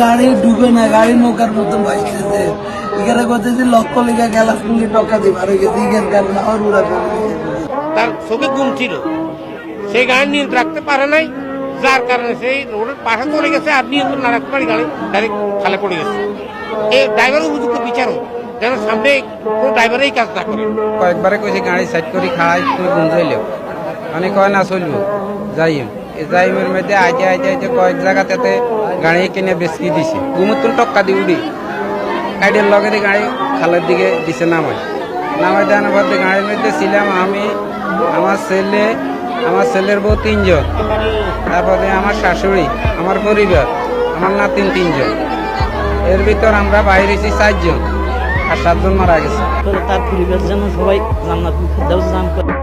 গাড়ি ডুবে না গাড়ি নৌকার মতন ভাসতেছে। এখানে করতেছি লক্ষ লেখা গেলাস টকা দিবে। আর গেছে ইগের গাড়ি না আর উড়া তার চোখে ঘুম ছিল। সেই গাড়ি নিয়ন্ত্রণ রাখতে পারে নাই। যার কারণে সেই রোডের পাশে চলে গেছে আর নিয়ন্ত্রণ না রাখতে পারি গাড়ি ডাইরেক্ট খালে পড়ে গেছে। এই ড্রাইভার উপযুক্ত বিচার হোক যেন সামনে কোনো ড্রাইভারই কাজ না করে। কয়েকবারে কইছে গাড়ি সাইড করি খাড়াই তুমি গুঞ্জাইলেও মানে কয় না চলবো যাইম এই যাইমের মধ্যে আইতে আইতে আইতে কয়েক জায়গাতে গাড়ি কিনে বেশি দিছে। গুমুতুন টক্কা দি উড়ি। কাইডের লগে দিয়ে গাড়ি খালের দিকে দিছে নামাই নামাই দেওয়ার পর দিয়ে গাড়ির মধ্যে ছিলাম আমি, আমার ছেলে, আমার ছেলের বউ তিনজন। তারপরে আমার শাশুড়ি, আমার পরিবার, আমার নাতিন তিনজন। এর ভিতর আমরা বাইরেছি চারজন, আর সাতজন মারা গেছে। তার পরিবার যেন সবাই জান্নাত করে।